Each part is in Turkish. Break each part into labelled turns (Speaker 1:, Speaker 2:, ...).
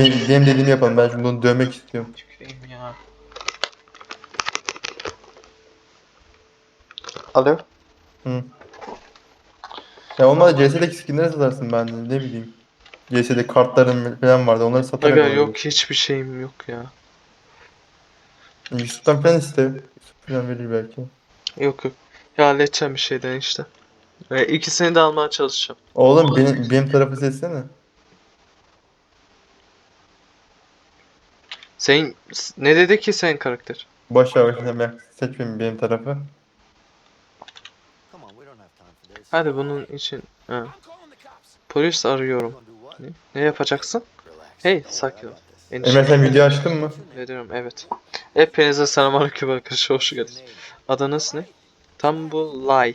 Speaker 1: Benim, benim dediğimi yapalım. Ben şimdi onu dövmek istiyorum.
Speaker 2: Tüküreyim ya. Alo?
Speaker 1: Hı. Ya olmaz CS'deki skinleri satarsın ben de ne bileyim. CS'de kartların falan vardı onları satarım.
Speaker 2: Aga yok hiçbir şeyim yok ya.
Speaker 1: Yusuf'tan falan iste. Yusuf falan verir belki.
Speaker 2: Yok yok. Ya halledeceğim bir şeyden işte. Ve ikisini de almaya çalışacağım.
Speaker 1: Oğlum benim, benim tarafı seçsene.
Speaker 2: Senin ne dedi ki senin karakter?
Speaker 1: Baş yavaşına ben seçmeyeyim benim tarafı.
Speaker 2: Hadi bunun için. Ha. Polis arıyorum. Ne, ne yapacaksın? Hey sakin ol.
Speaker 1: Emre sen video açtın mı?
Speaker 2: ediyorum evet. Hepinize selamünaleyküm arkadaşlar hoş geldiniz. Adınız ne? Tam bu lay.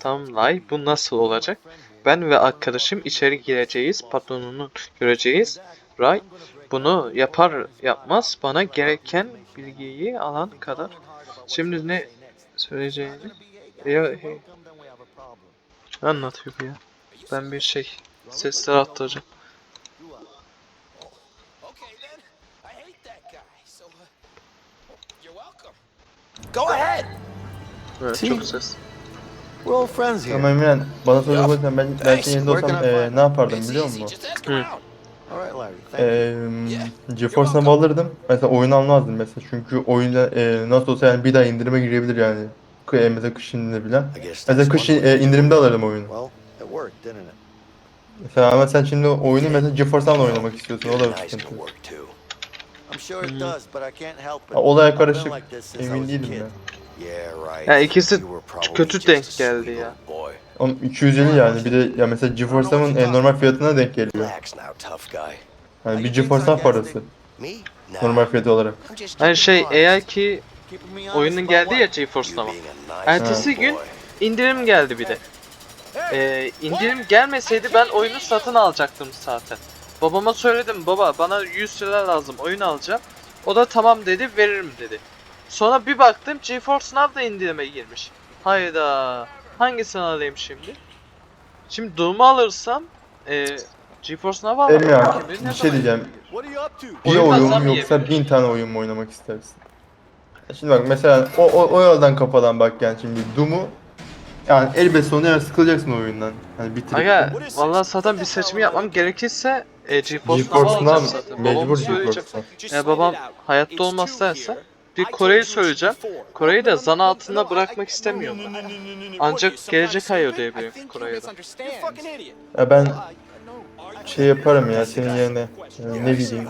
Speaker 2: Tam lay. Bu nasıl olacak? Ben ve arkadaşım içeri gireceğiz. Patronunu göreceğiz. Right. Bunu yapar yapmaz bana gereken bilgiyi alan kadar. Şimdi ne söyleyeceğini ya hey. Anlatıyor ya. Ben bir şey sesler attıracağım.
Speaker 3: Okay then. I hate that guy. So you're welcome. Go ahead.
Speaker 2: Evet çok ses.
Speaker 4: We're all friends here.
Speaker 1: Ama Emre bana soracak olursan ben, ben senin yerinde olsam eee, ne yapardım biliyor musun?
Speaker 3: Just ask
Speaker 2: Hmm.
Speaker 3: around.
Speaker 4: All right, Larry. Thank you.
Speaker 1: Eee GeForce Now alırdım. Mesela oyunu almazdım mesela çünkü oyunda eee, nasıl olsa yani bir daha indirime girebilir yani. E, Mesela kış indirimde bilen.
Speaker 4: I guess
Speaker 1: Mesela kış e, indirimde alırım oyunu. Mesela ama sen şimdi oyunu mesela GeForce Now'la oynamak istiyorsun. O da bir sıkıntı. Ha, olaya karışık. Emin değilim ya.
Speaker 2: Ya ikisi kötü denk geldi ya.
Speaker 1: Oğlum 250 yani bir de ya mesela GeForce Now'ın e, normal fiyatına denk geliyor. Yani bir GeForce Now parası. Normal fiyatı olarak.
Speaker 2: Hani şey eğer ki oyunun geldi ya
Speaker 4: what?
Speaker 2: GeForce
Speaker 4: You
Speaker 2: Now'a.
Speaker 4: being a nice
Speaker 2: Ertesi gün indirim geldi bir de. Ee, indirim gelmeseydi ben oyunu satın alacaktım zaten. Babama söyledim baba bana 100 lira lazım oyun alacağım. O da tamam dedi veririm dedi. Sonra bir baktım GeForce Now da indirime girmiş. Hayda. Hangisini alayım şimdi? Şimdi Doom'u alırsam e, GeForce Now bilir ne
Speaker 1: bir şey diyeceğim. Bir
Speaker 2: Oyun
Speaker 1: yoksa bin tane oyun mu oynamak istersin? Şimdi bak mesela o, o, o yoldan kafadan bak yani şimdi Doom'u yani elbet sonunda yani sıkılacaksın o oyundan. Hani bitirip.
Speaker 2: Aga vallahi zaten bir seçimi yapmam gerekirse e, GeForce Now
Speaker 1: GeForce
Speaker 2: alacağım
Speaker 1: Now
Speaker 2: zaten.
Speaker 1: Mecbur
Speaker 2: söyleyeceğim.
Speaker 1: GeForce Now.
Speaker 2: Ya babam hayatta olmaz derse bir Kore'yi söyleyeceğim. Kore'yi de zan altında bırakmak istemiyorum. Ancak gelecek ay ödeyebilirim Kore'ye de.
Speaker 1: Ya ben şey yaparım ya senin yerine. Yani ne bileyim.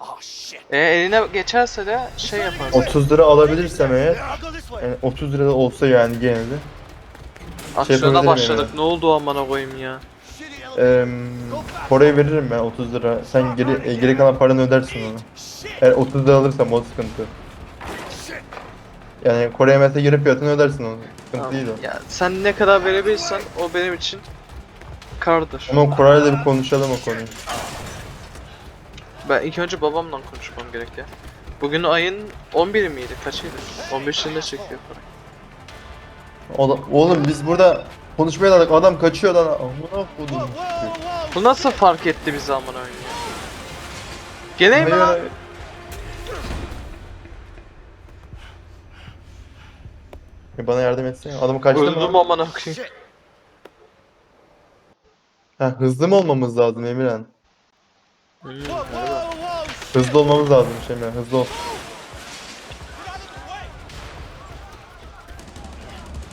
Speaker 3: Oh.
Speaker 2: E, eline geçerse de şey yaparsın.
Speaker 1: 30 lira alabilirsem eğer yani 30 lira da olsa yani gene de
Speaker 2: Akşada
Speaker 1: yapabilirim
Speaker 2: başladık.
Speaker 1: yani.
Speaker 2: Ne oldu amına koyayım ya.
Speaker 1: Eee Kore'ye veririm ben 30 lira. Sen geri, e, geri kalan paranı ödersin ona. Eğer 30 lira alırsam o sıkıntı. Yani Kore'ye mesela yarı fiyatını ödersin onu. Sıkıntı
Speaker 2: Tamam.
Speaker 1: değil o.
Speaker 2: Ya sen ne kadar verebilirsen o benim için kardır.
Speaker 1: Ama Kore'yle de bir konuşalım o konuyu.
Speaker 2: Ben ilk önce babamla konuşmam gerek ya. Bugün ayın 11'i miydi? Kaçıydı? 15'inde çekiyor para.
Speaker 1: Oğlum biz burada konuşmaya daldık adam kaçıyor lan. Amına kodum.
Speaker 2: Bu nasıl fark etti bizi amına koyayım ya? Geleyim mi lan?
Speaker 1: Ya Bana yardım etsene. Adamı kaçtı
Speaker 2: Öldüm
Speaker 1: mı?
Speaker 2: amına koyayım.
Speaker 1: Ha, hızlı mı olmamız lazım Emirhan?
Speaker 2: Hmm,
Speaker 1: Hızlı olmamız lazım Emirhan. Hızlı ol.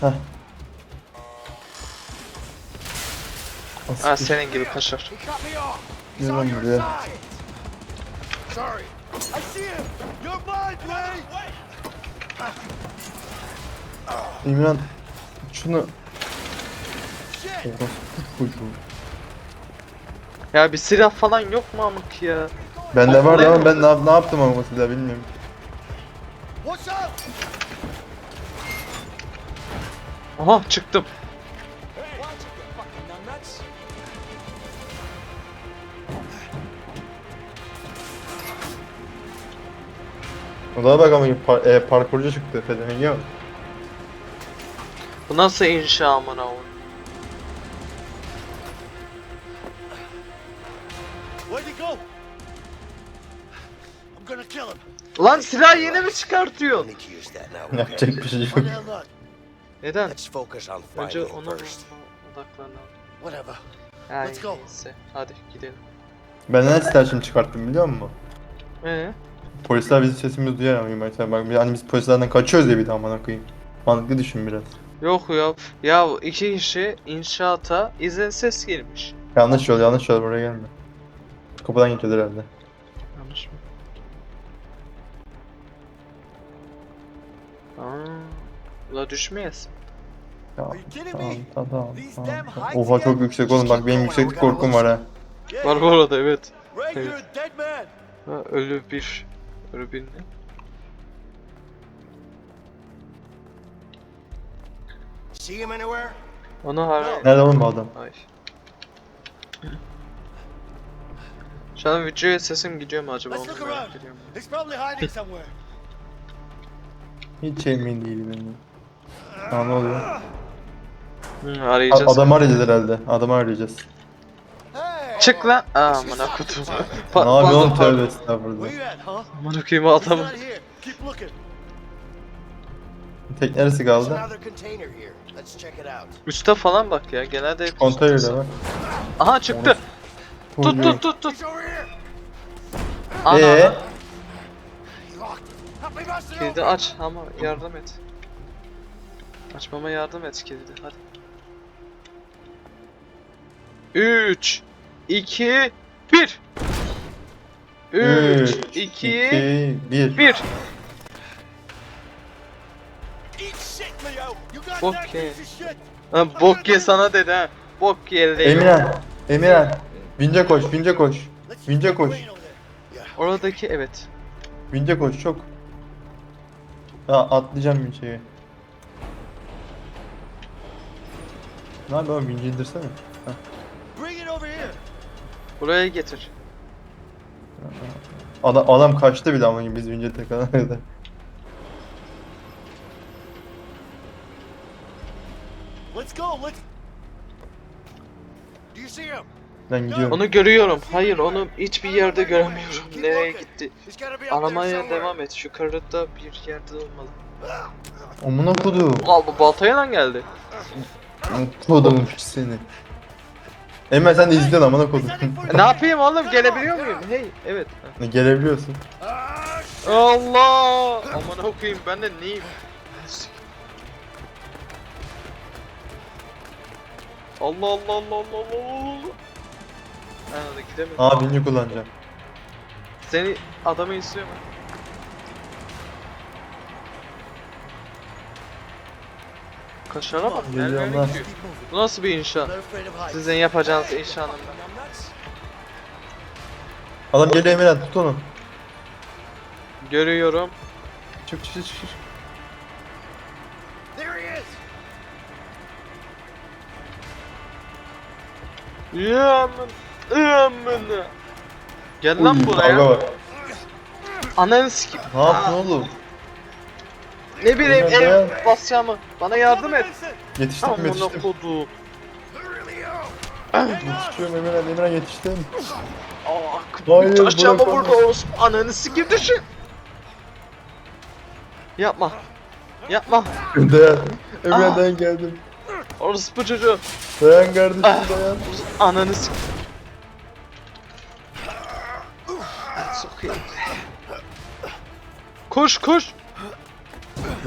Speaker 1: Heh.
Speaker 2: Ha
Speaker 1: Asik
Speaker 2: senin gibi kaşar.
Speaker 1: bir lan buraya.
Speaker 3: Sorry. I see him. You're mine, Blade.
Speaker 1: Emirhan şunu Orospu çocuğu.
Speaker 2: Ya bir silah falan yok mu amık ya?
Speaker 1: Bende vardı ama ben ne, ne yaptım ama silah bilmiyorum.
Speaker 3: What's up?
Speaker 2: Aha çıktım.
Speaker 1: Ona bak ama par e, parkurcu çıktı Fedemin ya.
Speaker 2: Bu nasıl inşa amına
Speaker 4: o?
Speaker 2: Lan silah yeni mi
Speaker 3: çıkartıyor?
Speaker 1: Yapacak bir şey yok.
Speaker 2: Neden? Önce ona odaklanalım.
Speaker 4: Whatever. Let's go.
Speaker 2: Neyse. Hadi gidelim.
Speaker 1: Ben ne istersen çıkarttım biliyor musun?
Speaker 2: Ee?
Speaker 1: Polisler bizim sesimizi duyar ama mesela bak hani biz polislerden kaçıyoruz ya bir daha amına koyayım. Mantıklı düşün biraz.
Speaker 2: Yok ya. Ya iki kişi inşaata izinsiz girmiş.
Speaker 1: Yanlış yol yanlış yol buraya gelme. Kapıdan geçiyoruz herhalde.
Speaker 2: Yanlış mı? Aa, la düşmeyesin.
Speaker 4: Kidding
Speaker 1: tamam tamam tamam. Tamam, Oha çok yüksek oğlum bak benim yükseklik korkum var ha.
Speaker 2: Var bu arada evet. Evet. Ha, ölü bir. Ne?
Speaker 3: See him anywhere?
Speaker 2: Onu har...
Speaker 1: Nerede oğlum bu adam?
Speaker 2: Ay. Şu an videoya sesim gidiyor mu acaba?
Speaker 4: Let's look around. He's probably hiding somewhere.
Speaker 1: Hiç emin değilim ben. Aa ne oluyor?
Speaker 2: Hı,
Speaker 1: A-
Speaker 2: arayacağız.
Speaker 1: adamı arayacağız herhalde. Adamı arayacağız.
Speaker 2: Çık lan. Aa amına kutum.
Speaker 1: Ne yapıyor oğlum
Speaker 2: pardon,
Speaker 1: tövbe estağfurullah.
Speaker 2: Amına koyayım adamı.
Speaker 1: Tek neresi kaldı?
Speaker 2: Üste falan bak ya. Genelde hep
Speaker 1: Konteyner'de var.
Speaker 2: Aha çıktı. Tut tut tut tut. Ana
Speaker 1: Ee?
Speaker 2: Kilidi aç ama yardım et. Açmama yardım et kilidi hadi. 3 2 1 3 2
Speaker 1: 1
Speaker 2: 1
Speaker 4: Eat shit, Leo. You got
Speaker 2: Fuck
Speaker 4: that
Speaker 2: yeah.
Speaker 4: piece of shit.
Speaker 2: Ha, bok ye sana dedi ha. Bok ye Leo.
Speaker 1: Emirhan. Emirhan. Vince koş, Vince koş. Vince koş.
Speaker 4: clean over there.
Speaker 2: Oradaki evet.
Speaker 1: Vince koş çok. Ya atlayacağım Vince'ye. Ne yapıyor oğlum Vince indirsene.
Speaker 4: Here.
Speaker 2: Buraya getir.
Speaker 1: Adam, adam kaçtı bile ama biz Vince'ye tekrar kadar.
Speaker 4: Let's go. Let's.
Speaker 3: Do you see him?
Speaker 1: Ben gidiyorum.
Speaker 2: Onu görüyorum. Hayır onu hiçbir yerde göremiyorum. Nereye gitti? Aramaya devam et. Yukarıda bir yerde olmalı.
Speaker 1: Amına kodum.
Speaker 2: Al bu baltaya lan geldi.
Speaker 1: Kodum seni. Emre sen de izliyorsun amına kodum.
Speaker 2: E, ne yapayım oğlum? Gelebiliyor muyum? Hey, evet.
Speaker 1: Gelebiliyorsun.
Speaker 2: Allah! Aman okuyayım ben de neyim? Allah Allah Allah Allah Allah Allah.
Speaker 1: Aa Vince kullanacağım.
Speaker 2: Seni adamı istiyor mu? Kaşara bak.
Speaker 1: Lan.
Speaker 2: gidiyor? Bu nasıl bir
Speaker 4: heights.
Speaker 2: Sizin yapacağınız inşaatın.
Speaker 1: Adam geliyor Emirhan tut onu.
Speaker 2: Görüyorum.
Speaker 1: Çık çık çık çık.
Speaker 3: There he is.
Speaker 2: Yaman. Yaman. Gel lan
Speaker 1: Uy,
Speaker 2: buraya. Ananı sikim.
Speaker 1: Ne yaptın oğlum?
Speaker 2: Ne bileyim ev
Speaker 1: ben-
Speaker 2: basacağımı. Bana yardım et.
Speaker 1: Yetiştim
Speaker 2: Amına
Speaker 1: yetiştim.
Speaker 2: kodum.
Speaker 1: Yetişiyorum Emirhan Emirhan yetiştim.
Speaker 2: Aa,
Speaker 1: Hayır,
Speaker 2: taşacağımı
Speaker 1: bırak
Speaker 2: burada
Speaker 1: onu.
Speaker 2: olsun. Ananı sikim düşün. Yapma. Yapma.
Speaker 1: Dayan. Emirhan
Speaker 2: Aa.
Speaker 1: dayan geldim.
Speaker 2: Orospu çocuğu.
Speaker 1: Dayan kardeşim
Speaker 2: Ah.
Speaker 1: dayan.
Speaker 2: Ananı sik. Sokayım. Koş koş.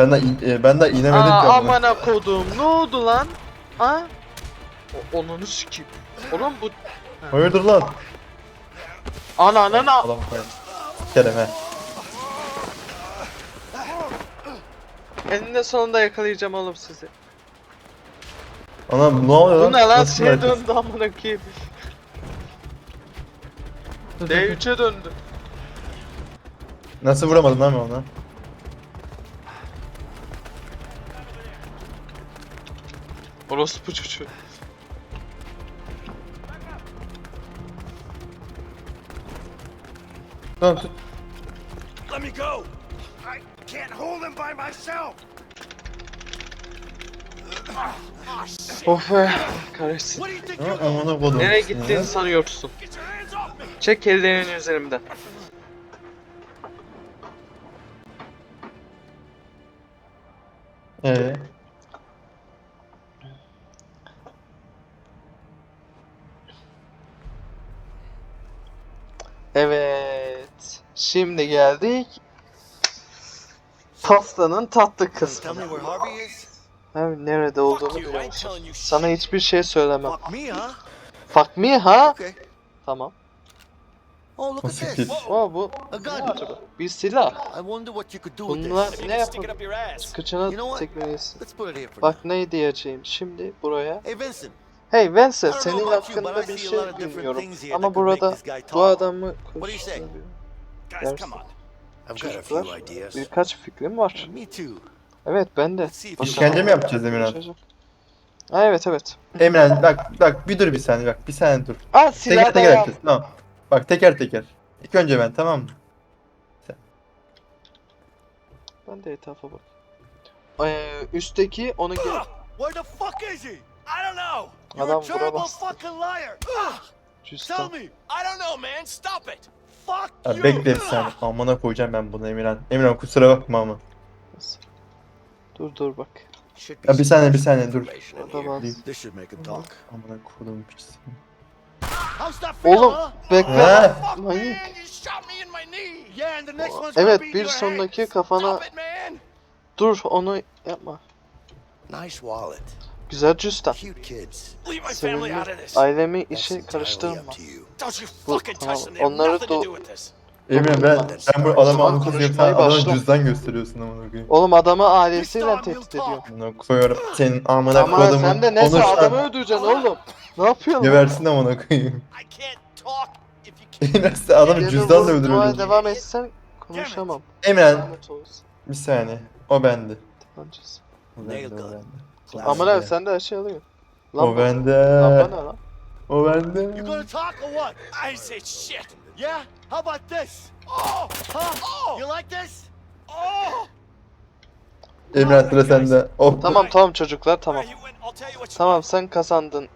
Speaker 1: Ben de in- e, ben de inemedim
Speaker 2: Aa,
Speaker 1: ki amına.
Speaker 2: amana kodum. Ne oldu lan? Ha? O, onunu sikeyim. Oğlum bu
Speaker 1: Hayırdır lan?
Speaker 2: ana ana ana.
Speaker 1: Adam koyar. Kerem he.
Speaker 2: Eninde sonunda yakalayacağım oğlum sizi.
Speaker 1: Anam ne oluyor
Speaker 2: Bu ne lan?
Speaker 1: Nasıl
Speaker 2: Şey
Speaker 1: herkes?
Speaker 2: döndü amına koyayım. D3'e döndü.
Speaker 1: Nasıl vuramadım lan ben ona?
Speaker 2: Orospu çocuğu.
Speaker 1: Tamam tut.
Speaker 4: Let me go.
Speaker 3: I can't hold him by myself.
Speaker 2: Of be. Kahretsin.
Speaker 1: Amına kodum.
Speaker 2: Nereye gittiğini sanıyorsun. Çek ellerini üzerimden. Geldik. Pastanın tatlı
Speaker 4: is?
Speaker 2: Ben nerede olduğunu
Speaker 3: Fuck you, I
Speaker 2: biliyor
Speaker 3: ain't
Speaker 2: musun?
Speaker 3: telling you
Speaker 2: Sana hiçbir şey söylemem.
Speaker 4: Fuck me, huh?
Speaker 2: Fuck me ha? Tamam.
Speaker 4: Oh, look at this.
Speaker 1: ki?
Speaker 2: O bu ne acaba? Bir silah. Bunlar ne
Speaker 3: ass.
Speaker 2: Kıçına tekmelisin. Bak ne diyeceğim şimdi buraya.
Speaker 4: Hey, Vincent.
Speaker 2: Senin hakkında bir şey bilmiyorum. Ama burada bu adamı konuşturuyor.
Speaker 3: Guys, come on.
Speaker 4: I've got a
Speaker 2: Çocuklar,
Speaker 4: few ideas.
Speaker 2: Birkaç fikrim var.
Speaker 4: Me too.
Speaker 2: Evet ben de.
Speaker 4: Let's see if
Speaker 2: Bakalım.
Speaker 1: İşkence mi yapacağız Emirhan?
Speaker 2: Ha, evet evet.
Speaker 1: Emren bak bak bir dur bir saniye bak bir saniye dur.
Speaker 2: Aa
Speaker 1: Teker
Speaker 2: silah da
Speaker 1: teker yapacağız tamam. Bak teker teker. İlk önce ben tamam mı?
Speaker 2: Ben de etrafa bak. Ee, üstteki onu gel.
Speaker 4: Where the fuck is he?
Speaker 3: I don't know.
Speaker 4: You're
Speaker 2: Adam
Speaker 4: a terrible fucking liar. Tell
Speaker 2: Cüstan.
Speaker 4: me.
Speaker 3: I don't know, man. Stop it.
Speaker 1: Ya bekle saniye. Amına koyacağım ben bunu Emirhan. Emirhan kusura bakma ama.
Speaker 2: Dur dur bak.
Speaker 1: Ya bir saniye bir saniye dur.
Speaker 4: Talk.
Speaker 1: Amına koydum piçsin.
Speaker 4: Feel,
Speaker 2: Oğlum bekle.
Speaker 1: Ha?
Speaker 2: Manyak. Evet bir sonraki kafana dur onu yapma.
Speaker 4: Nice wallet.
Speaker 2: Güzel cüstan.
Speaker 3: This.
Speaker 2: Ailemi işe karıştırma. Bu- tamam, onları da-.
Speaker 1: Emirhan ben, ben bu adamı
Speaker 2: Tamam,
Speaker 1: anlatacağım sen
Speaker 2: konuşmaya
Speaker 1: adama
Speaker 2: başla.
Speaker 1: cüzdan gösteriyorsun amına koyayım.
Speaker 2: Oğlum adamı ailesiyle tehdit ediyor.
Speaker 1: Amına koyarım senin amına
Speaker 2: Ama
Speaker 1: kodumun.
Speaker 2: sen de neyse
Speaker 1: konuşan-
Speaker 2: adamı öldüreceksin oğlum. Ne yapıyorsun?
Speaker 1: Gebersin amına koyayım. Emirhan adamı
Speaker 2: Gene
Speaker 1: cüzdanla
Speaker 2: vurmaya
Speaker 1: öldürüyorsun.
Speaker 2: devam etsen konuşamam. Lanet olsun.
Speaker 1: bir saniye. O bende.
Speaker 2: Tabancası.
Speaker 1: O
Speaker 4: Nail
Speaker 1: bende o
Speaker 4: gun.
Speaker 1: Bende.
Speaker 2: Aman abi sen de her şeyi alıyorsun.
Speaker 1: O
Speaker 2: Lan bu-
Speaker 1: bende.
Speaker 2: Lan bu ne lan?
Speaker 1: O bende.
Speaker 4: You gonna talk or what?
Speaker 3: I said shit.
Speaker 4: Yeah? How about this?
Speaker 3: Oh,
Speaker 4: Huh? You like this?
Speaker 3: oh.
Speaker 1: Emirhan sıra sende. Of.
Speaker 2: Tamam tamam çocuklar tamam.
Speaker 3: Where you went, I'll tell you what you
Speaker 2: Tamam sen kazandın.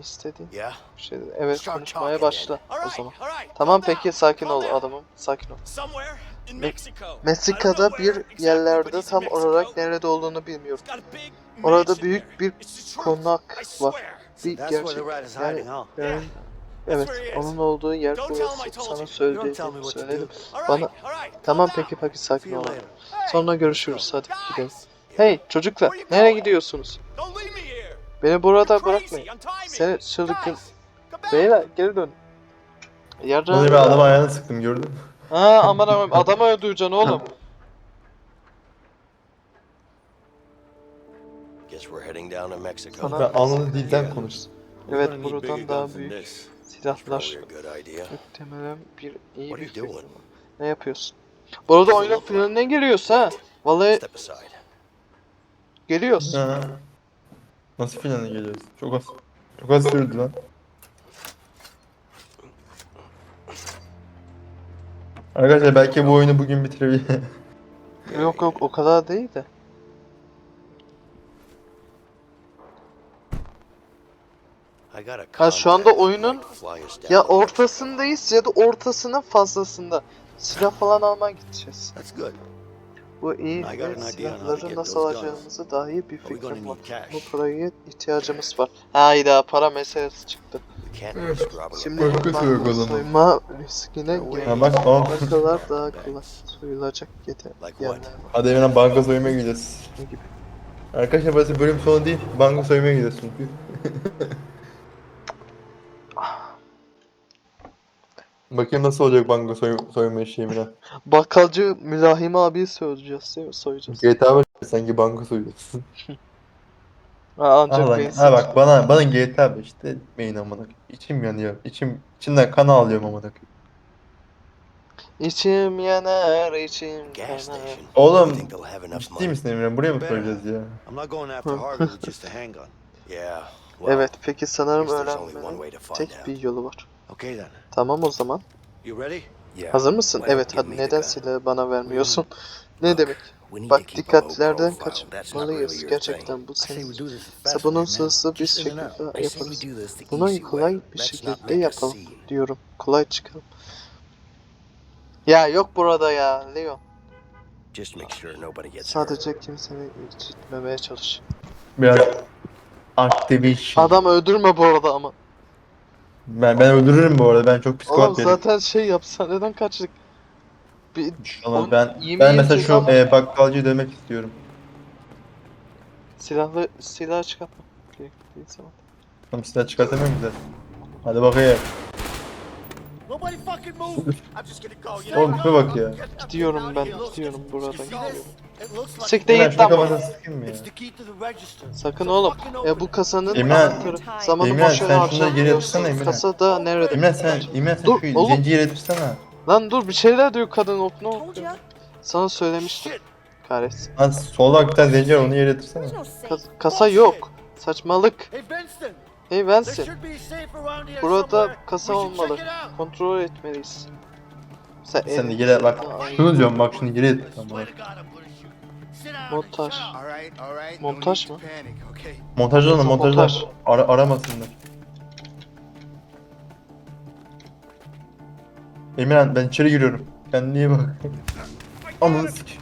Speaker 2: İstediğin
Speaker 4: Yeah.
Speaker 2: şey. Evet
Speaker 4: Start
Speaker 2: konuşmaya
Speaker 4: talking
Speaker 2: başla o zaman. Tamam
Speaker 3: calm
Speaker 2: peki
Speaker 3: down,
Speaker 2: sakin
Speaker 3: calm
Speaker 2: ol
Speaker 3: down.
Speaker 2: adamım. Sakin ol.
Speaker 3: Somewhere in
Speaker 2: Me-
Speaker 3: Mexico. I don't
Speaker 2: Meksika'da bir
Speaker 3: where exactly, but
Speaker 2: yerlerde
Speaker 3: he's in
Speaker 2: tam
Speaker 3: Mexico.
Speaker 2: olarak nerede olduğunu bilmiyorum.
Speaker 3: He's got a big
Speaker 2: Orada büyük bir konak var. Bir gerçek. Yani, yani evet onun olduğu yer burası. Sana söylediğimi söyledim. Bana tamam peki peki sakin ol. Sonra görüşürüz hadi gidelim. Hey çocuklar nereye gidiyorsunuz? Beni burada bırakmayın. Seni çılgın. Beyler geri dön. Yardım.
Speaker 1: Onu ben adamı ayağına sıktım gördün mü?
Speaker 2: Ha aman aman adamı öldüreceksin oğlum. Sana-
Speaker 1: Ben alnını dilden konuş.
Speaker 2: Evet buradan daha büyük silahlar muhtemelen bir iyi
Speaker 5: What are
Speaker 2: bir
Speaker 5: you
Speaker 2: fikir.
Speaker 5: doing?
Speaker 2: Ne yapıyorsun? Bu arada oyunun finaline geliyoruz ha. Vallahi geliyoruz.
Speaker 1: Ha. Nasıl finale geliyoruz? Çok az. Çok az sürdü lan. Arkadaşlar belki bu oyunu bugün bitirebilir.
Speaker 2: Yok yok o kadar değil de.
Speaker 5: I got a
Speaker 2: Ha, şu anda oyunun Ya ortasındayız ya da ortasının fazlasında. Silah falan almaya gideceğiz. Bu iyi ve silahları nasıl alacağımızı dahi bir fikrim var. Bu paraya ihtiyacımız var. Hayda para meselesi çıktı. Şimdi
Speaker 1: zaman.
Speaker 2: soyma riskine girmek.
Speaker 1: tamam.
Speaker 2: Bankalar daha kolay soyulacak yeter. Var.
Speaker 1: Hadi hemen banka soymaya.
Speaker 2: Ne gibi?
Speaker 1: Arkadaşlar burası bölüm sonu değil. Banka soymaya gidiyoruz çünkü. Bakayım nasıl olacak banka soy soyma işi Emine.
Speaker 2: Bakkalcı Mülahim abi soyacağız değil mi? Soyacağız.
Speaker 1: GTA var sanki banka soyuyorsun.
Speaker 2: Ha, ancak
Speaker 1: Ha, lan,
Speaker 2: benzin.
Speaker 1: ha bak bana bana GTA 5 demeyin amına koyayım. İçim yanıyor. İçim içimden kan ağlıyorum amına koyayım.
Speaker 2: İçim yanar, içim
Speaker 5: station.
Speaker 1: Oğlum, Ciddi misin Emre? Buraya mı
Speaker 4: Better.
Speaker 1: soyacağız ya?
Speaker 2: Evet, peki sanırım öğrenmenin tek bir yolu var.
Speaker 4: Okay then.
Speaker 2: Tamam o zaman.
Speaker 4: You ready?
Speaker 5: Yeah.
Speaker 2: Hazır mısın?
Speaker 5: Well,
Speaker 2: Evet, hadi neden silahı bana vermiyorsun? Ne demek? Bak dikkatlerden kaçmalıyız. Gerçekten bu senin. Sabunun sırası bir şekilde yaparız. Bunu kolay bir şekilde yapalım diyorum. Kolay çıkalım. Ya yok burada ya Leon.
Speaker 5: Just make sure nobody gets hurt.
Speaker 2: Sadece kimseyi incitmemeye çalış.
Speaker 1: Biraz Activision.
Speaker 2: Adam öldürme bu arada ama.
Speaker 1: Ben, ben öldürürüm bu arada. Ben çok
Speaker 2: Oğlum
Speaker 1: psikopat biriyim.
Speaker 2: zaten şey yapsa neden kaçtık? Bir
Speaker 1: Ama ben,
Speaker 2: yemin
Speaker 1: ben mesela
Speaker 2: ediyorum
Speaker 1: şu e, bakkalcıyı dövmek istiyorum.
Speaker 2: silahlı silah çıkartma. Gerek değil sana.
Speaker 1: Tam silah çıkartamıyorum bize. Hadi bakayım.
Speaker 4: Nobody fucking move. I'm just gonna go. You
Speaker 1: Oğlum tipe bak ya.
Speaker 2: Gidiyorum ben gidiyorum buradan gidiyorum.
Speaker 4: this? It looks like
Speaker 2: Siktir
Speaker 1: Ben
Speaker 2: git lan. Sakın oğlum. Ya bu kasanın
Speaker 1: Emre-
Speaker 2: anahtarı. Zamanı
Speaker 1: Emre,
Speaker 2: boşuna
Speaker 1: sen şunları geri
Speaker 2: harcamıyorsun.
Speaker 1: yatırsana Emre.
Speaker 2: Kasa da nerede?
Speaker 1: Emre sen, Emre sen
Speaker 2: Dur,
Speaker 1: şu
Speaker 2: oğlum.
Speaker 1: zenciyi yere yatırsana.
Speaker 2: Lan dur bir şeyler diyor kadın ok ne oldu? Sana söylemiştim. Kahretsin.
Speaker 1: Lan solda bir tane zenci var onu yere yatırsana.
Speaker 2: Kas- kasa yok. Saçmalık.
Speaker 4: Hey Vincent,
Speaker 2: Hey
Speaker 4: there
Speaker 2: Vincent.
Speaker 4: should be a safe around here
Speaker 2: Burada kasa olmalı. Kontrol etmeliyiz. Sen,
Speaker 1: Sen de
Speaker 2: el-
Speaker 1: geri bak. Şunu diyorum bak şunu geri
Speaker 4: and
Speaker 2: Montaj. Montaj mı? Montaj.
Speaker 1: montajda ara, aramasınlar. Emirhan ben içeri giriyorum. Kendine iyi bak. Ananı sik.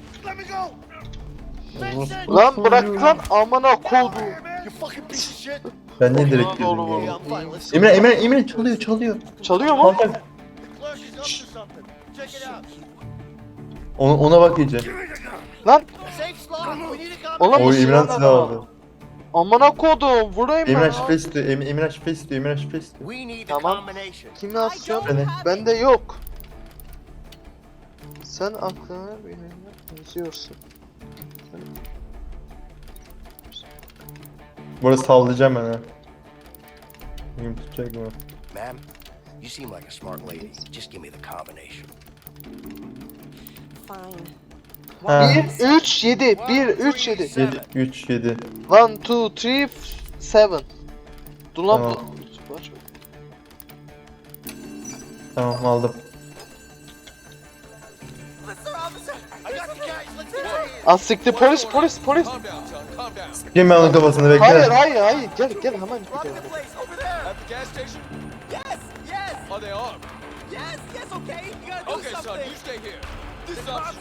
Speaker 2: Lan bırak lan amına kodu.
Speaker 1: Ben niye direkt girdim ya?
Speaker 4: Fine. Let's go.
Speaker 1: Emre Emre Emre çalıyor çalıyor.
Speaker 2: Çalıyor mu?
Speaker 4: Out.
Speaker 1: Ona, ona bak iyice.
Speaker 2: Lan Oğlum,
Speaker 4: combination.
Speaker 2: bu
Speaker 1: O İmran
Speaker 2: silah
Speaker 1: aldı.
Speaker 2: amına kodum vurayım
Speaker 1: Emran
Speaker 2: ben.
Speaker 1: şifre istiyor. Em, Emran şifre istiyor. Emran şifre istiyor.
Speaker 2: Tamam. Kimle asıyorum?
Speaker 1: Beni.
Speaker 2: Bende yok. Sen aklına benimle yazıyorsun.
Speaker 1: Burası sallayacağım ben ha. Bugün tutacak mı?
Speaker 5: Ma'am, you seem like a smart lady. Just give me the combination.
Speaker 6: Fine.
Speaker 1: Ha.
Speaker 2: 1 3 7 1 3 7
Speaker 1: 7, 3, 7.
Speaker 2: 1 2 3 7 Dur lan
Speaker 1: Tamam.
Speaker 2: bu.
Speaker 1: Aldım.
Speaker 4: I got the guys. Let's get out of here.
Speaker 2: Az siktir polis polis polis.
Speaker 3: Calm down, son.
Speaker 1: Sikeyim ben onun kafasını bekle.
Speaker 2: Hayır hayır hayır gel gel hemen gidelim.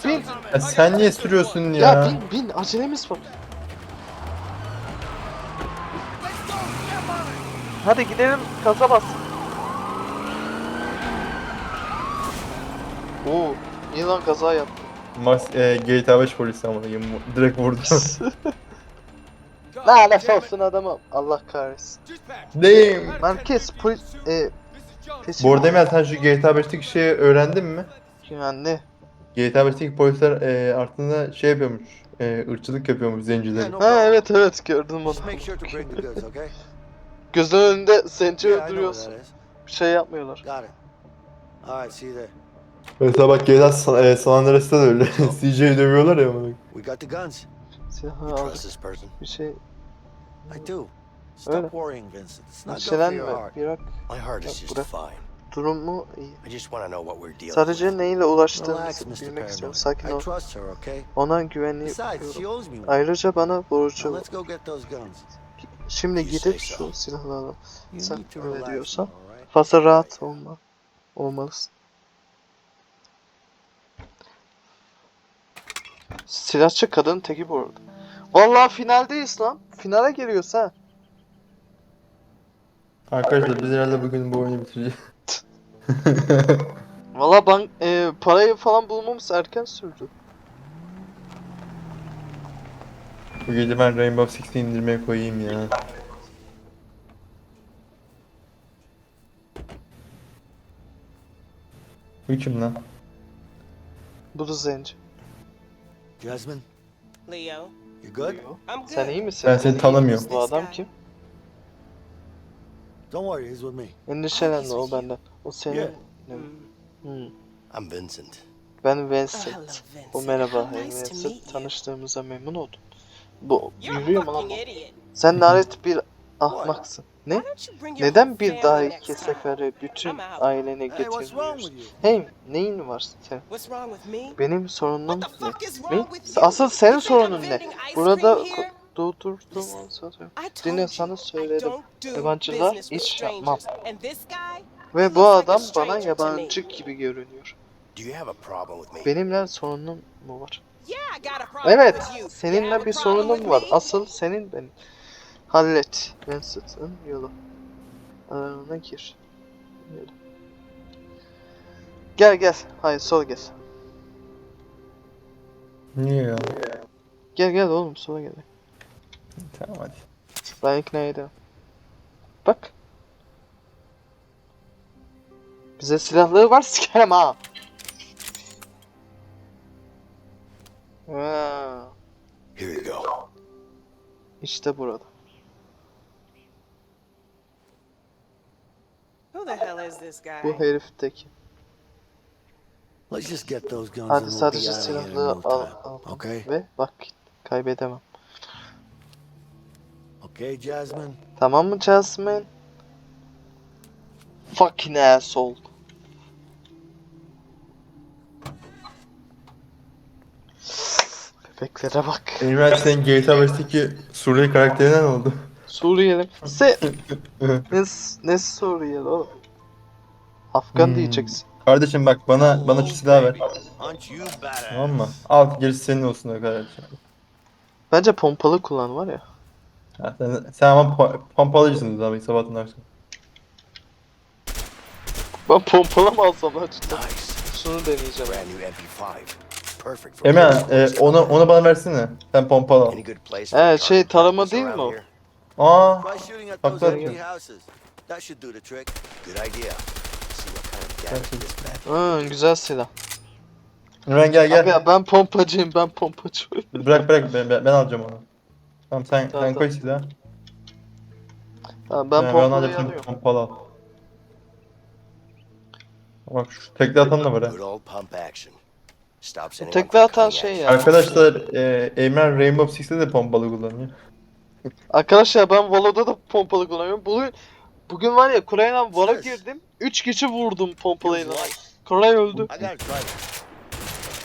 Speaker 2: Bin.
Speaker 3: Johnson.
Speaker 1: Ya sen niye sürüyorsun ya?
Speaker 2: Ya bin bin acelemiz var. Hadi gidelim gaza bas. Oo, lan kaza yaptı.
Speaker 1: Max e, GTA 5 polisi ama direkt vurdu.
Speaker 2: Lanet olsun adamım. Allah kahretsin.
Speaker 1: Neyim?
Speaker 2: Merkez polis e.
Speaker 1: Bu arada Emel sen şu GTA 5'teki şeyi öğrendin mi?
Speaker 2: Güvenli.
Speaker 1: GTA 5'teki polisler e, artıında şey yapıyormuş. E, ırkçılık yapıyormuş zencileri.
Speaker 2: Ha evet evet gördüm onu. Gözünün önünde zenci öldürüyorsun. Bir şey yapmıyorlar.
Speaker 4: See you there.
Speaker 1: Mesela bak GTA San, e, San Andreas'ta da öyle. CJ'yi dövüyorlar ya.
Speaker 4: We got the guns.
Speaker 2: Silahı
Speaker 5: person?
Speaker 2: Bir şey
Speaker 4: I do. Stop worrying, Vincent. It's not
Speaker 2: endişelenme. Bırak
Speaker 5: My heart is just fine.
Speaker 2: durumu iyi.
Speaker 5: I just want to know what we're dealing
Speaker 2: Sadece
Speaker 5: with.
Speaker 2: neyle
Speaker 4: Mr.
Speaker 2: bilmek istiyorum. Sakin ol. Ona
Speaker 4: one.
Speaker 2: Ayrıca bana borcu. Şimdi gidip şu silahları alalım. Sen öyle diyorsan fazla rahat olma. Olmalısın. Silahçı kadın teki bu arada. Vallahi finaldeyiz lan. Finale geliyoruz ha.
Speaker 1: Arkadaşlar biz herhalde bugün bu oyunu bitireceğiz.
Speaker 2: Vallahi bank e, parayı falan bulmamız erken sürdü.
Speaker 1: bu gece ben Rainbow Six'i indirmeye koyayım ya. Bu kim lan?
Speaker 2: Bu da zenci.
Speaker 4: Jasmine,
Speaker 7: Leo,
Speaker 4: you good?
Speaker 7: I'm good.
Speaker 2: Sen iyi misin?
Speaker 1: Ben seni tanımıyorum.
Speaker 2: Bu adam kim?
Speaker 4: Don't worry, he's with me.
Speaker 2: Endişelenme o benden. O senin.
Speaker 4: Yeah.
Speaker 2: Hmm.
Speaker 5: I'm Vincent.
Speaker 2: Ben
Speaker 7: Oh, hello,
Speaker 2: Vincent.
Speaker 7: Vincent.
Speaker 2: O merhaba
Speaker 7: How nice to
Speaker 2: Vincent.
Speaker 7: you.
Speaker 2: Tanıştığımıza memnun oldum. Bu
Speaker 7: You're a
Speaker 2: yürüyor mu lan
Speaker 7: fucking
Speaker 2: bu?
Speaker 7: idiot.
Speaker 2: Sen lanet bir ahmaksın. Ne? Neden bir
Speaker 7: family
Speaker 2: daha
Speaker 7: next
Speaker 2: iki
Speaker 7: time?
Speaker 2: sefere bütün aileni getirmiyorsun? Hey, neyin var
Speaker 7: me?
Speaker 2: Benim sorunum ne?
Speaker 7: you?
Speaker 2: Asıl senin sorunun ne? Burada onu satıyorum. Dinle sana söyledim. Yabancılar iş yapmam. Ve bu adam bana yabancı gibi görünüyor. Benimle sorunun mu var? Evet, seninle bir sorunum var. Asıl senin benim. Hallet. Winston yolu. Aralarına gir. Yolu. Gel gel. Hayır sol gel.
Speaker 1: Niye ya?
Speaker 2: Gel gel oğlum sola gel.
Speaker 1: Tamam hadi.
Speaker 2: Ben ikna edemem. Bak. Bize silahları var sikerim ha. Ha,
Speaker 5: Here you go.
Speaker 2: işte burada.
Speaker 7: Who the hell is this guy?
Speaker 2: Bu herifteki.
Speaker 4: Let's just get those guns
Speaker 2: Hadi
Speaker 4: and we'll be
Speaker 2: sadece
Speaker 4: out of here in
Speaker 2: silahları
Speaker 4: no
Speaker 2: al,
Speaker 4: time.
Speaker 2: al.
Speaker 4: Okay?
Speaker 2: Ve bak kaybedemem.
Speaker 4: Okay, Jasmine?
Speaker 2: Tamam mı Jasmine? Fucking asshole. Bebeklere bak.
Speaker 1: Emre senin GTA 5'teki Suriyeli karakterine ne oldu?
Speaker 2: Suriyeli. Se ne, ne Suriyeli oğlum? Afgan
Speaker 1: Hmm.
Speaker 2: diyeceksin.
Speaker 1: Kardeşim bak bana bana şu silahı ver.
Speaker 4: Aren't you badass?
Speaker 1: Tamam mı? Al gerisi senin olsun o kadar.
Speaker 2: Bence pompalı kullan var ya.
Speaker 1: Ha, sen, sen ama po- pompalıcısın abi sabahtan akşam.
Speaker 2: Ben pompalı mı alsam lan cidden?
Speaker 5: Nice.
Speaker 2: Şunu deneyeceğim.
Speaker 5: Brand new MP5. Perfect for
Speaker 1: Emre
Speaker 5: building
Speaker 1: e, onu onu bana versene. Sen pompalı al.
Speaker 5: Any good place
Speaker 2: Evet,
Speaker 5: for
Speaker 2: şey,
Speaker 5: target
Speaker 2: tarama
Speaker 5: practice
Speaker 2: değil mi
Speaker 5: around
Speaker 2: o?
Speaker 5: here?
Speaker 1: Aa
Speaker 4: Try shooting at
Speaker 1: Haklı
Speaker 4: those empty
Speaker 1: atıyor.
Speaker 4: houses. That should do the trick.
Speaker 5: Good idea. See what kind of damage
Speaker 1: Gerçekten.
Speaker 5: this bad
Speaker 2: Hı, güzel silah.
Speaker 1: Emre gel gel.
Speaker 2: Abi ben pompacıyım ben pompacı.
Speaker 1: Bırak bırak ben, ben, ben alacağım onu. Tamam sen
Speaker 2: Tamam,
Speaker 1: sen koy
Speaker 2: tamam.
Speaker 1: silahı.
Speaker 2: Ha, ben
Speaker 1: Ben, ben
Speaker 2: pompalıyı
Speaker 1: alacağım
Speaker 2: alıyorum.
Speaker 1: pompalı al. Bak şu tekli atan da var ha.
Speaker 5: Good old pump action. Stops anyone
Speaker 2: Tekli
Speaker 5: from
Speaker 2: atan
Speaker 5: coming
Speaker 2: şey ya.
Speaker 1: Arkadaşlar e, Emre Rainbow Six'te de pompalı kullanıyor.
Speaker 2: Arkadaşlar ben Valo'da da pompalı kullanıyorum. Bugün bugün var ya Kuray'la Valo girdim. 3 kişi vurdum
Speaker 4: light.
Speaker 2: Kuray öldü.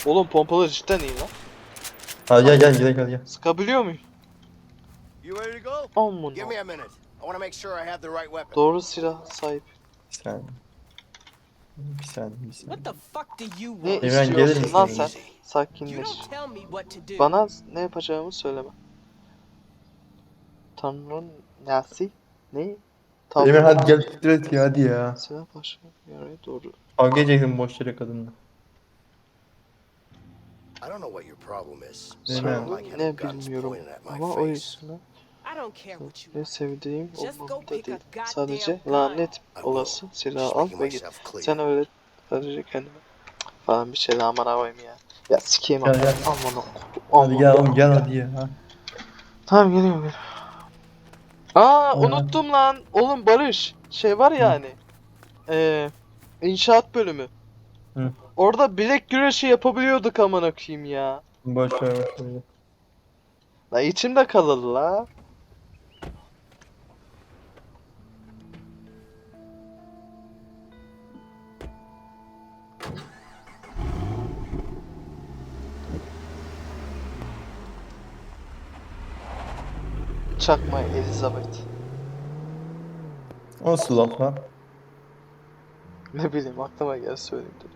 Speaker 2: Oğlum pompalı cidden iyi lan.
Speaker 1: Hadi gel gel gidelim hadi gel.
Speaker 2: Sıkabiliyor muyum?
Speaker 4: You ready to go?
Speaker 2: Aman
Speaker 5: Give me a minute. I want to make sure I have the right weapon.
Speaker 2: Doğru silah sahip.
Speaker 1: Bir saniye. Bir saniye bir saniye.
Speaker 7: What the fuck do you
Speaker 2: Ne
Speaker 7: want?
Speaker 1: Gelir
Speaker 2: istiyorsun
Speaker 1: misin?
Speaker 2: lan sen? Sakinleş. Bana ne yapacağımı söyleme. Tanrı'nın nesi? Ne?
Speaker 1: Emre hadi gel siktir et ya hadi ya.
Speaker 2: Silah başı yaraya doğru.
Speaker 1: Kavga edeceksin boş yere kadınla.
Speaker 5: I don't know what your problem is. Having
Speaker 2: Ne bilmiyorum ama o yüzden
Speaker 7: I don't care what you
Speaker 2: ne sevdiğim umurumda değil. Sadece lanet olası silahı
Speaker 5: Just
Speaker 2: al ve git. Sen öyle sadece kendime falan bir şey de aman avayım ya. Ya sikeyim
Speaker 1: Gel,
Speaker 2: aman aman
Speaker 1: Hadi gel oğlum gel hadi ya.
Speaker 2: Tamam geliyorum geliyorum. Aa unuttum lan. Oğlum Barış şey var ya hani. Eee inşaat bölümü.
Speaker 1: Hı.
Speaker 2: Orada bilek güreşi yapabiliyorduk aman okuyayım ya.
Speaker 1: Boş ver boş ver.
Speaker 2: La içimde kalır la. Çakma Elizabeth.
Speaker 1: O nasıl laf lan?
Speaker 2: Ne bileyim aklıma gel söyleyeyim dedim.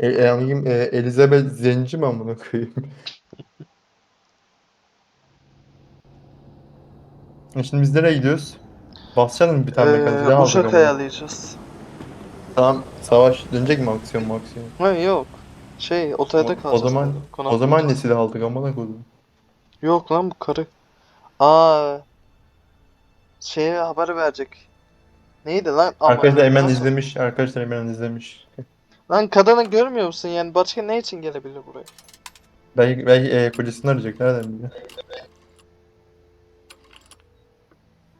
Speaker 1: E, e, e, Elizabeth Zenci mi amına koyayım? E Şimdi biz nereye gidiyoruz? Basacağız mı bir tane?
Speaker 2: Ee,
Speaker 1: aldık
Speaker 2: Uşak ayarlayacağız.
Speaker 1: Tamam savaş dönecek mi aksiyon mu aksiyon?
Speaker 2: Ha yok. Şey otelde
Speaker 1: O, o
Speaker 2: kalacağız.
Speaker 1: zaman
Speaker 2: dedim,
Speaker 1: o zaman ne silah aldık amına koydum.
Speaker 2: Yok lan bu karı. Aa. Şeye haber verecek. Neydi lan? Aman,
Speaker 1: Arkadaşlar hemen
Speaker 2: nasıl-
Speaker 1: izlemiş. Arkadaşlar hemen izlemiş.
Speaker 2: Lan kadını görmüyor musun yani? Başka ne için gelebilir buraya?
Speaker 1: Belki belki e, kocasını arayacak nereden biliyor?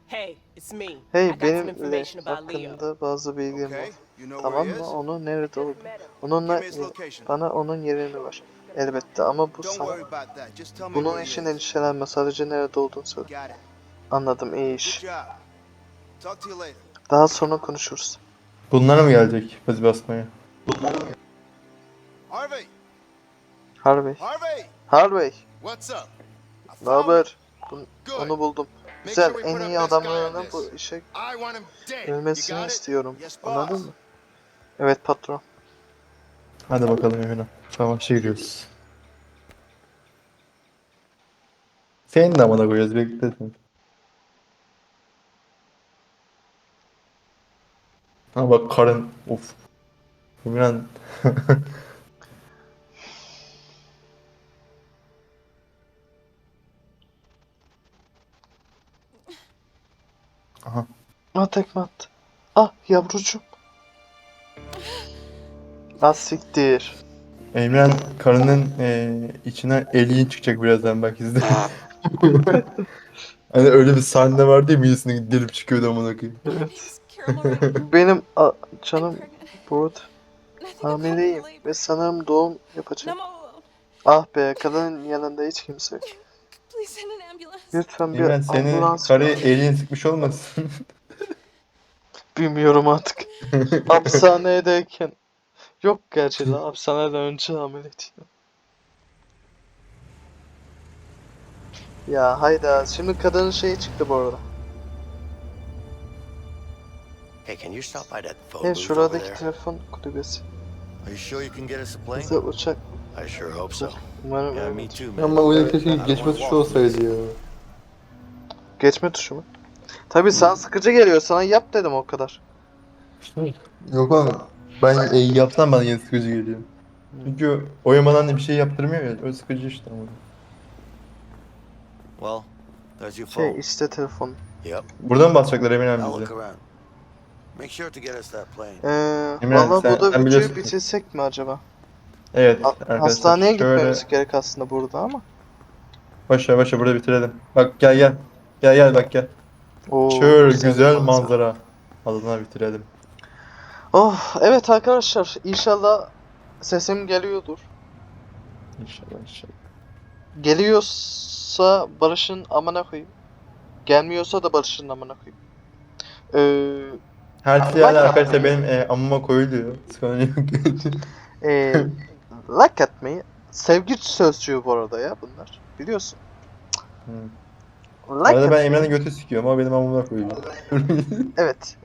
Speaker 7: Hey, it's me. I
Speaker 2: Hey
Speaker 7: got some
Speaker 2: benimle
Speaker 7: information about Leo.
Speaker 2: hakkında bazı bilgim var.
Speaker 6: Okay,
Speaker 2: Tamam mı? Onu nerede
Speaker 7: him.
Speaker 2: Onunla bana onun yerini ver. Elbette ama bu sana. Bunun için endişelenme. Sadece nerede olduğunu söyle. Anladım iyi iş. Daha sonra konuşuruz.
Speaker 1: Bunlar mı gelecek hız basmaya?
Speaker 4: Harvey.
Speaker 2: Harvey.
Speaker 4: Harvey.
Speaker 2: Harvey.
Speaker 4: What's up? I
Speaker 2: Ne haber? Onu buldum. Güzel. En iyi adamlarının bu işe ölmesini istiyorum. Anladın mı? Evet patron.
Speaker 1: Hadi bakalım Emine. Savaşa giriyoruz. Senin de amına koyacağız bekle sen. Ha bak karın of. Emirhan Aha.
Speaker 2: Ah tekme attı. Ah yavrucuğum. Ah siktir.
Speaker 1: Emren karının eee içine eliğin çıkacak birazdan bak izle. hani öyle bir sahne vardı ya midesine delip çıkıyordu amına koyayım.
Speaker 6: Alright?
Speaker 2: Benim a- canım burada hamileyim ve sanırım doğum yapacağım. Ah be kadının yanında hiç kimse yok. Lütfen bir
Speaker 1: Emren seni
Speaker 2: ambulans
Speaker 1: karıya eliğin sıkmış olmasın.
Speaker 2: bilmiyorum artık. Hapishanedeyken. Yok gerçi la hapishaneden önce hamileydim. Ya hayda şimdi kadının şeyi çıktı bu arada.
Speaker 5: Hey, can you stop by that phone
Speaker 2: Hey şuradaki telefon kulübesi.
Speaker 4: Are you sure you can get us a plane?
Speaker 2: Bize uçak
Speaker 5: I sure hope so.
Speaker 2: umarım
Speaker 5: Yeah, me too, man.
Speaker 1: Ama oyun keşke geçme tuşu olsaydı ya.
Speaker 2: Geçme tuşu mu? Tabi sana sıkıcı geliyor sana yap dedim o kadar.
Speaker 1: Yok oğlum. Ben e, yapsam bana yine sıkıcı geliyor. Çünkü oyamadan da bir şey yaptırmıyor ya. O sıkıcı işte ama.
Speaker 4: Well, there's your
Speaker 2: Şey
Speaker 4: phone.
Speaker 2: iste telefon.
Speaker 5: Yep.
Speaker 1: Buradan mı basacaklar Emin
Speaker 4: Now
Speaker 1: abi
Speaker 4: look
Speaker 1: bizi?
Speaker 4: around. Make sure to get us that plane.
Speaker 2: Ee,
Speaker 1: Emre,
Speaker 2: valla
Speaker 1: sen-
Speaker 2: burada
Speaker 1: sen
Speaker 2: videoyu
Speaker 1: biliyorsun.
Speaker 2: bitirsek mi acaba?
Speaker 1: Evet
Speaker 2: Ha-
Speaker 1: arkadaşlar.
Speaker 2: hastaneye
Speaker 1: şöyle...
Speaker 2: gitmemiz gerek aslında burada ama.
Speaker 1: Başla başla burada bitirelim. Bak gel gel. Gel gel bak gel.
Speaker 2: Oo,
Speaker 1: Şöyle
Speaker 2: güzel
Speaker 1: güzel
Speaker 2: bir manzara.
Speaker 1: manzara. Adına bitirelim.
Speaker 2: Oh evet arkadaşlar inşallah sesim geliyordur.
Speaker 1: İnşallah inşallah.
Speaker 2: Geliyorsa Barış'ın amına koyayım. Gelmiyorsa da Barış'ın amına koyayım. Ee,
Speaker 1: Her şey hala arkadaşlar benim e, amıma koyuluyor. Sıkıntı yok.
Speaker 2: e, like atmayı sevgi sözcüğü bu arada ya bunlar. Biliyorsun.
Speaker 1: Hı.
Speaker 2: Like
Speaker 1: Arada ben Emre'nin götü sikiyorum ama benim amıma koyuluyor.
Speaker 2: Evet.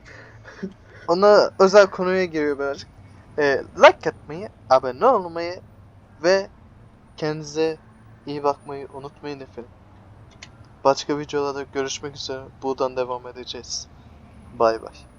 Speaker 2: Ona özel konuya giriyor birazcık. Ee, like atmayı, abone olmayı ve kendinize iyi bakmayı unutmayın efendim. Başka videolarda görüşmek üzere. Buradan devam edeceğiz. Bay bay.